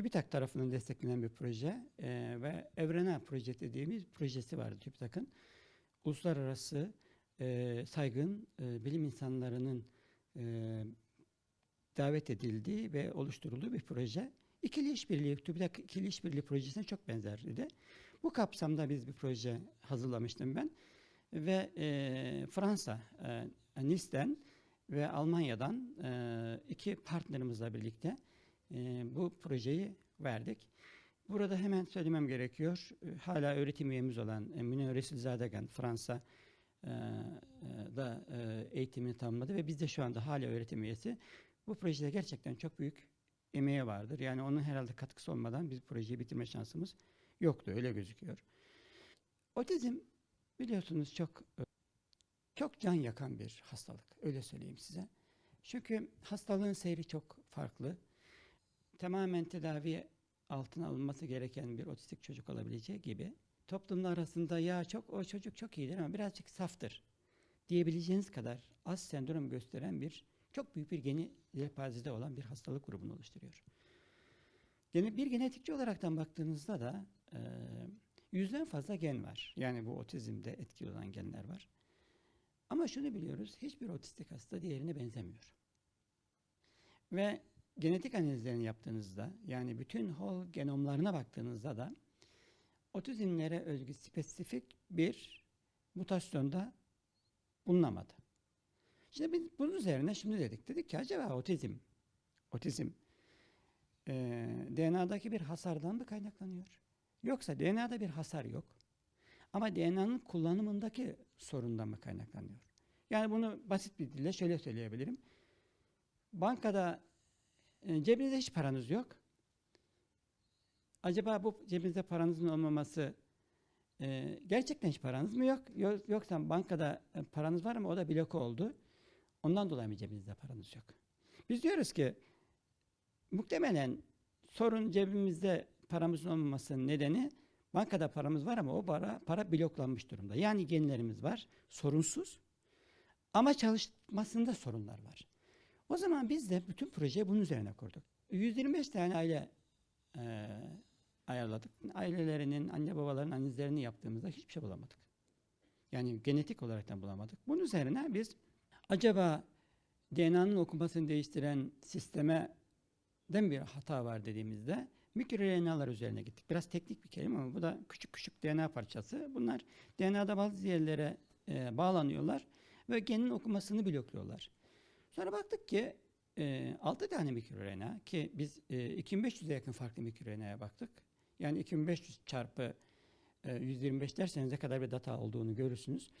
TÜBİTAK tarafından desteklenen bir proje e, ve Evrena projesi dediğimiz projesi vardı TÜBİTAK'ın. Uluslararası e, saygın e, bilim insanlarının e, davet edildiği ve oluşturulduğu bir proje. İkili işbirliği, TÜBİTAK ikili işbirliği projesine çok benzerdi. Bu kapsamda biz bir proje hazırlamıştım ben. Ve e, Fransa, e, Nice'den ve Almanya'dan e, iki partnerimizle birlikte bu projeyi verdik. Burada hemen söylemem gerekiyor. E, Hala öğretim üyemiz olan e, Münir Resulzadegan Fransa e, e, da eğitimini tamamladı ve biz de şu anda hala öğretim üyesi. Bu projede gerçekten çok büyük emeği vardır. Yani onun herhalde katkısı olmadan biz projeyi bitirme şansımız yoktu. Öyle gözüküyor. Otizm biliyorsunuz çok çok can yakan bir hastalık. Öyle söyleyeyim size. Çünkü hastalığın seyri çok farklı. Tamamen tedavi altına alınması gereken bir otistik çocuk olabileceği gibi toplumla arasında ya çok o çocuk çok iyidir ama birazcık saftır diyebileceğiniz kadar az sendrom gösteren bir çok büyük bir geni yelpazede olan bir hastalık grubunu oluşturuyor. Gene bir genetikçi olaraktan baktığınızda da e, yüzden fazla gen var. Yani bu otizmde etkili olan genler var. Ama şunu biliyoruz, hiçbir otistik hasta diğerine benzemiyor. Ve genetik analizlerini yaptığınızda, yani bütün whole genomlarına baktığınızda da otizmlere özgü spesifik bir mutasyonda bulunamadı. Şimdi biz bunun üzerine şunu dedik. Dedik ki acaba otizm, otizm e, DNA'daki bir hasardan mı kaynaklanıyor? Yoksa DNA'da bir hasar yok. Ama DNA'nın kullanımındaki sorundan mı kaynaklanıyor? Yani bunu basit bir dille şöyle söyleyebilirim. Bankada cebinizde hiç paranız yok. Acaba bu cebinizde paranızın olmaması e, gerçekten hiç paranız mı yok? Yo- Yoksa bankada e, paranız var ama o da bloke oldu. Ondan dolayı mı cebinizde paranız yok? Biz diyoruz ki muhtemelen sorun cebimizde paramızın olmamasının nedeni bankada paramız var ama o para, para bloklanmış durumda. Yani genlerimiz var, sorunsuz ama çalışmasında sorunlar var. O zaman biz de bütün projeyi bunun üzerine kurduk. 125 tane aile e, ayarladık. Ailelerinin, anne babaların analizlerini yaptığımızda hiçbir şey bulamadık. Yani genetik olaraktan bulamadık. Bunun üzerine biz acaba DNA'nın okumasını değiştiren sisteme den bir hata var dediğimizde mikroRNA'lar üzerine gittik. Biraz teknik bir kelime ama bu da küçük küçük DNA parçası. Bunlar DNA'da bazı yerlere e, bağlanıyorlar ve genin okumasını blokluyorlar. Sonra baktık ki e, 6 tane mikroRNA ki biz e, 2500'e yakın farklı mikroRNA'ya baktık. Yani 2500 çarpı e, 125 derseniz ne kadar bir data olduğunu görürsünüz.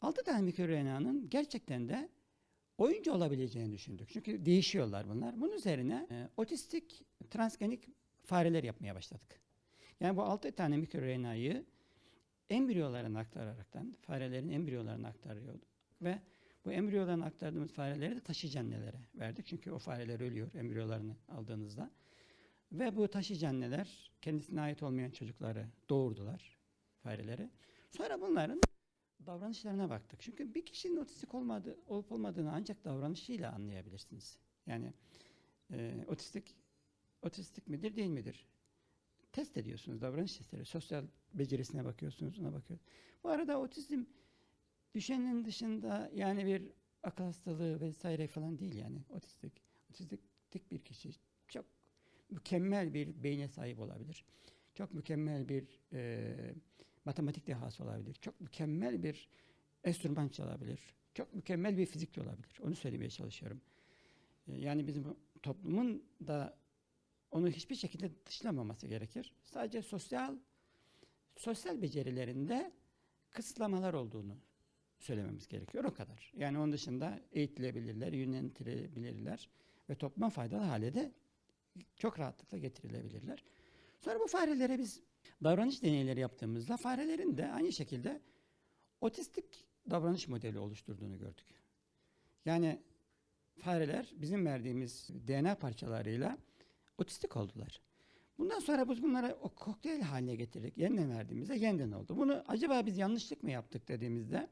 6 tane mikroRNA'nın gerçekten de oyuncu olabileceğini düşündük. Çünkü değişiyorlar bunlar. Bunun üzerine e, otistik transgenik fareler yapmaya başladık. Yani bu 6 tane mikroRNA'yı embriyolarına aktararaktan farelerin embriyolarına aktarıyorduk ve bu embriyolarına aktardığımız fareleri de taşıyıcı annelere verdik. Çünkü o fareler ölüyor embriyolarını aldığınızda. Ve bu taşıyıcı anneler kendisine ait olmayan çocukları doğurdular fareleri. Sonra bunların davranışlarına baktık. Çünkü bir kişinin otistik olmadığı, olup olmadığını ancak davranışıyla anlayabilirsiniz. Yani e, otistik otistik midir değil midir? Test ediyorsunuz davranış testleri. Sosyal becerisine bakıyorsunuz, ona bakıyorsunuz. Bu arada otizm düşenin dışında yani bir akıl hastalığı vesaire falan değil yani otistik. Otistik bir kişi çok mükemmel bir beyne sahip olabilir. Çok mükemmel bir e, matematik dehası olabilir. Çok mükemmel bir enstrüman çalabilir. Çok mükemmel bir fizikçi olabilir. Onu söylemeye çalışıyorum. E, yani bizim toplumun da onu hiçbir şekilde dışlamaması gerekir. Sadece sosyal sosyal becerilerinde kısıtlamalar olduğunu söylememiz gerekiyor. O kadar. Yani onun dışında eğitilebilirler, yönlendirilebilirler ve topluma faydalı hale de çok rahatlıkla getirilebilirler. Sonra bu farelere biz davranış deneyleri yaptığımızda farelerin de aynı şekilde otistik davranış modeli oluşturduğunu gördük. Yani fareler bizim verdiğimiz DNA parçalarıyla otistik oldular. Bundan sonra biz bunları o kokteyl haline getirdik. Yeniden verdiğimizde yeniden oldu. Bunu acaba biz yanlışlık mı yaptık dediğimizde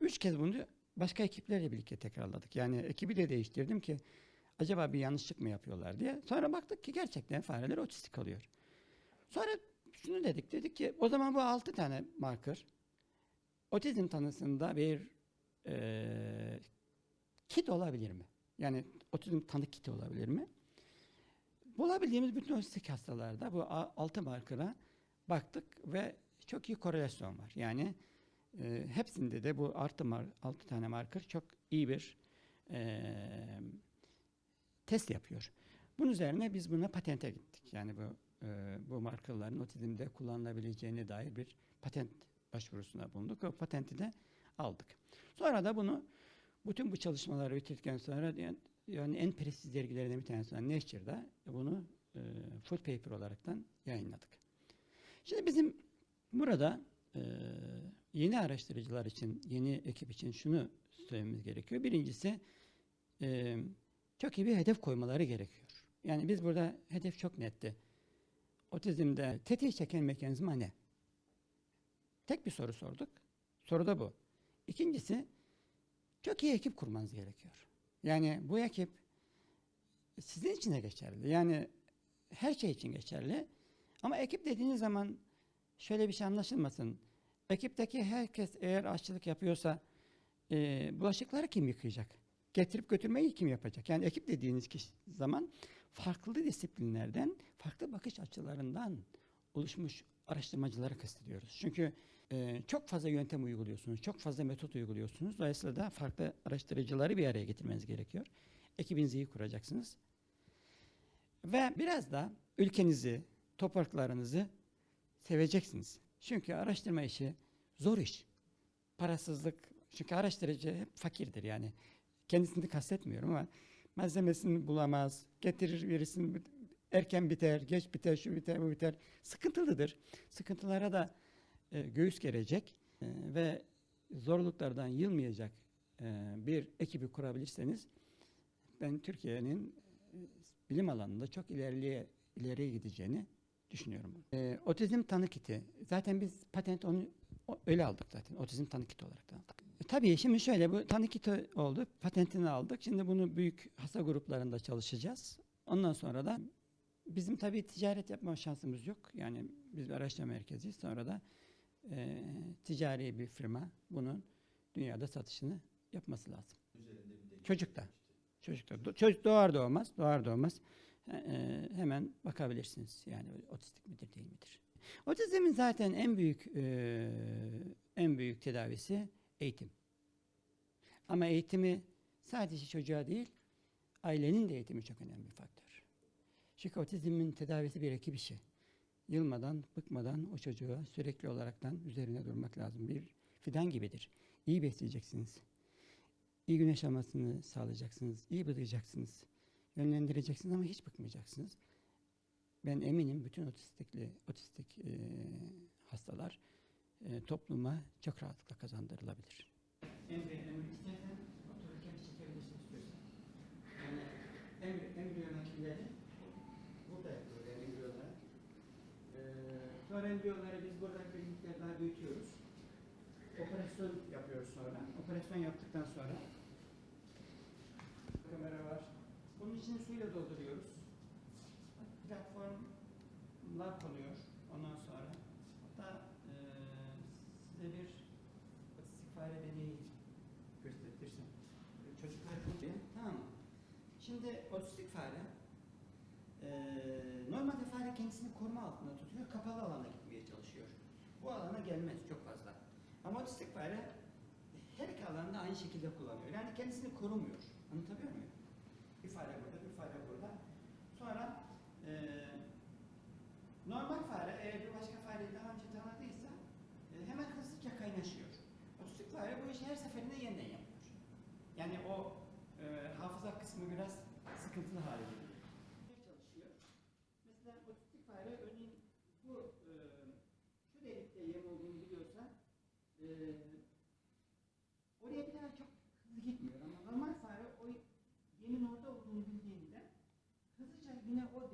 üç kez bunu başka ekiplerle birlikte tekrarladık. Yani ekibi de değiştirdim ki acaba bir yanlışlık mı yapıyorlar diye. Sonra baktık ki gerçekten fareler otistik oluyor. Sonra şunu dedik, dedik ki o zaman bu altı tane marker otizm tanısında bir eee kit olabilir mi? Yani otizm tanı kiti olabilir mi? Bulabildiğimiz bütün otistik hastalarda bu altı markera baktık ve çok iyi korelasyon var. Yani e, hepsinde de bu artı mar, altı tane marker çok iyi bir e, test yapıyor. Bunun üzerine biz buna patente gittik. Yani bu e, bu markaların otizmde kullanılabileceğine dair bir patent başvurusuna bulunduk. O patenti de aldık. Sonra da bunu bütün bu çalışmaları bitirdikten sonra yani en prestij dergilerinden bir tanesi olan Nature'da bunu e, full paper olaraktan yayınladık. Şimdi bizim burada e, yeni araştırıcılar için, yeni ekip için şunu söylememiz gerekiyor. Birincisi e, çok iyi bir hedef koymaları gerekiyor. Yani biz burada hedef çok netti. Otizmde tetiği çeken mekanizma ne? Tek bir soru sorduk. Soru da bu. İkincisi çok iyi ekip kurmanız gerekiyor. Yani bu ekip sizin için de geçerli. Yani her şey için geçerli. Ama ekip dediğiniz zaman şöyle bir şey anlaşılmasın. Ekipteki herkes eğer aşçılık yapıyorsa e, bulaşıkları kim yıkayacak? Getirip götürmeyi kim yapacak? Yani ekip dediğiniz kişi zaman farklı disiplinlerden, farklı bakış açılarından oluşmuş araştırmacıları kastediyoruz. Çünkü e, çok fazla yöntem uyguluyorsunuz, çok fazla metot uyguluyorsunuz. Dolayısıyla da farklı araştırıcıları bir araya getirmeniz gerekiyor. Ekibinizi iyi kuracaksınız. Ve biraz da ülkenizi, topraklarınızı seveceksiniz. Çünkü araştırma işi zor iş. Parasızlık, çünkü araştırıcı hep fakirdir yani. Kendisini kastetmiyorum ama malzemesini bulamaz, getirir birisini erken biter, geç biter, şu biter, bu biter. Sıkıntılıdır. Sıkıntılara da e, göğüs gerecek e, ve zorluklardan yılmayacak e, bir ekibi kurabilirseniz ben Türkiye'nin e, bilim alanında çok ileriye ileriye gideceğini düşünüyorum. E, otizm tanı kiti. Zaten biz patent onu öyle aldık zaten. Otizm tanı kiti olarak da aldık. E, tabii şimdi şöyle bu tanı kiti oldu. Patentini aldık. Şimdi bunu büyük hasta gruplarında çalışacağız. Ondan sonra da bizim tabii ticaret yapma şansımız yok. Yani biz bir araştırma merkeziyiz. Sonra da e, ticari bir firma bunun dünyada satışını yapması lazım. Çocukta. Çocukta. Çocuk doğar doğmaz, doğar doğmaz e, e, hemen bakabilirsiniz. Yani otistik midir değil midir? Otizmin zaten en büyük e, en büyük tedavisi eğitim. Ama eğitimi sadece çocuğa değil, ailenin de eğitimi çok önemli bir faktör. Çünkü otizmin tedavisi bir ekip işi. Yılmadan, bıkmadan o çocuğa sürekli olaraktan üzerine durmak lazım. Bir fidan gibidir. İyi besleyeceksiniz. İyi güneş almasını sağlayacaksınız. iyi bıdayacaksınız. Yönlendireceksiniz ama hiç bıkmayacaksınız. Ben eminim bütün otistikli otistik e, hastalar e, topluma çok rahatlıkla kazandırılabilir. Emre, Emre istersen otururken çekebilirsin istiyorsan. Yani emri, embriyo nakilleri burada yapıyoruz yani embriyoları. Ee, sonra embriyoları biz burada bir miktar daha büyütüyoruz. Operasyon yapıyoruz sonra. Operasyon yaptıktan sonra kamera var. Bunun için suyla dolduruyoruz. Platformlar konuyor ondan sonra. Hatta eee size bir otistik fare deneyi göstertirsem. Çocuklar buluyor. Tamam? Şimdi otistik fare eee normalde fare kendisini koruma altında tutuyor. Kapalı alana gitmeye çalışıyor. Bu alana gelmez çok fazla. Ama otistik fare her iki alanda aynı şekilde kullanıyor. Yani kendisini korumuyor. Anlatabiliyor muyum?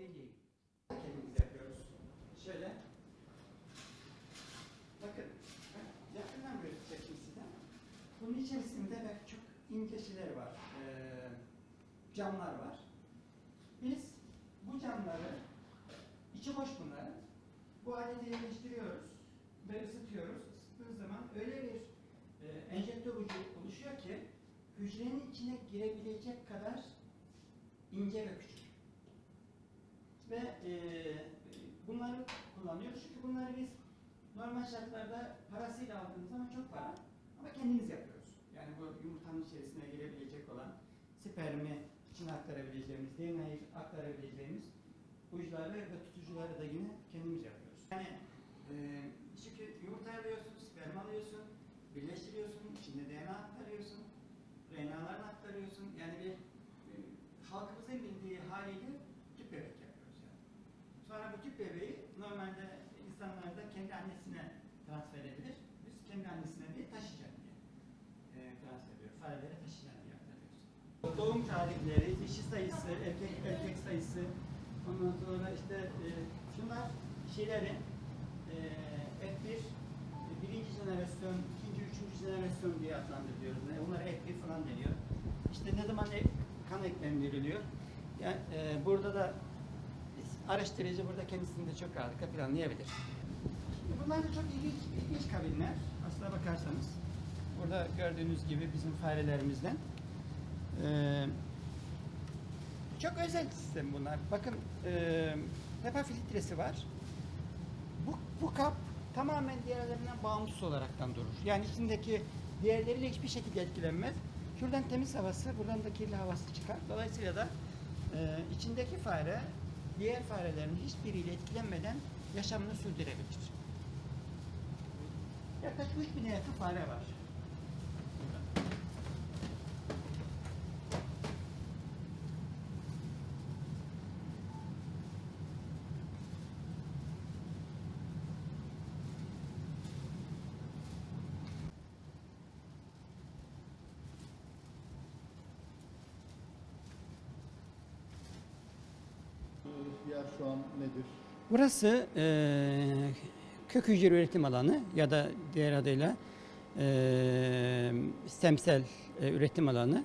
bilgiyi kendimiz yapıyoruz. Şöyle. Bakın. Yakından göstereceğim size. Bunun içerisinde pek çok ince şeyler var. E, camlar var. Biz bu camları içi boş bunların. Bu aleti yerleştiriyoruz ve ısıtıyoruz. Isıttığı zaman öyle bir e, enjektör ucu oluşuyor ki hücrenin içine girebilecek kadar ince ve küçük. Ve e, bunları kullanıyoruz çünkü bunları biz normal şartlarda parasıyla aldığımız zaman çok para ama kendimiz yapıyoruz. Yani bu yumurtanın içerisine girebilecek olan spermi içine aktarabileceğimiz, DNA'yı aktarabileceğimiz uçları ve tutucuları da yine kendimiz yapıyoruz. Yani e, çünkü yumurta alıyorsun, sperm alıyorsun, birleştiriyorsun, içinde DNA aktarıyorsun, RNA'larını aktarıyorsun. Yani bir e, halkımızın bildiği haliyle tüp bebek yapıyoruz yani. Sonra bu tüp bebeği normalde insanlarda kendi annesine transfer edilir. Biz kendi annesine değil taşıyacak diye e, transfer ediyoruz. Farelere taşıyacak diye aktarıyoruz. Doğum tarihleri, dişi sayısı, erkek erkek sayısı, ondan sonra işte e, şunlar şeyleri e, F1, e, birinci jenerasyon, ikinci, üçüncü jenerasyon diye adlandırıyoruz. Yani Bunlara F1 falan deniyor. İşte ne zaman kan eklem veriliyor. Yani e, burada da araştırıcı burada kendisini de çok rahatlıkla planlayabilir. Bunlar da çok ilginç, ilginç kabinler. Aslına bakarsanız. Burada gördüğünüz gibi bizim farelerimizden. Ee, çok özel sistem bunlar. Bakın e, HEPA filtresi var. Bu, bu kap tamamen diğerlerinden bağımsız olaraktan durur. Yani içindeki diğerleriyle hiçbir şekilde etkilenmez. Şuradan temiz havası, buradan da kirli havası çıkar. Dolayısıyla da e, içindeki fare diğer farelerin hiçbiriyle etkilenmeden yaşamını sürdürebilir. Yaklaşık 3000'e yakın fare var. burada. Ee, Yer şu an nedir? Burası eee kök hücre üretim alanı ya da diğer adıyla eee stemsel e, üretim alanı.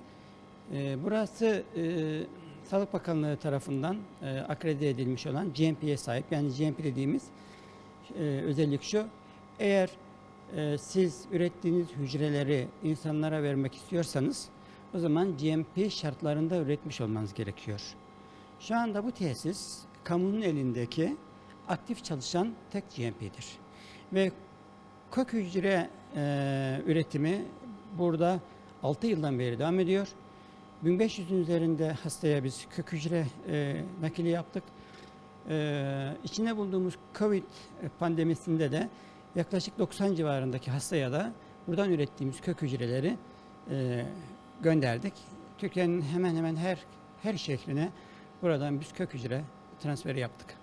Eee, burası eee, Sağlık Bakanlığı tarafından eee, akredite edilmiş olan GMP'ye sahip. Yani GMP dediğimiz eee, özellik şu. Eğer eee, siz ürettiğiniz hücreleri insanlara vermek istiyorsanız o zaman GMP şartlarında üretmiş olmanız gerekiyor. Şu anda bu tesis kamunun elindeki aktif çalışan tek GMP'dir. Ve kök hücre e, üretimi burada 6 yıldan beri devam ediyor. 1500'ün üzerinde hastaya biz kök hücre e, nakili yaptık. E, içinde bulunduğumuz Covid pandemisinde de yaklaşık 90 civarındaki hastaya da buradan ürettiğimiz kök hücreleri e, gönderdik. Türkiye'nin hemen hemen her her şehrine buradan biz kök hücre transferi yaptık.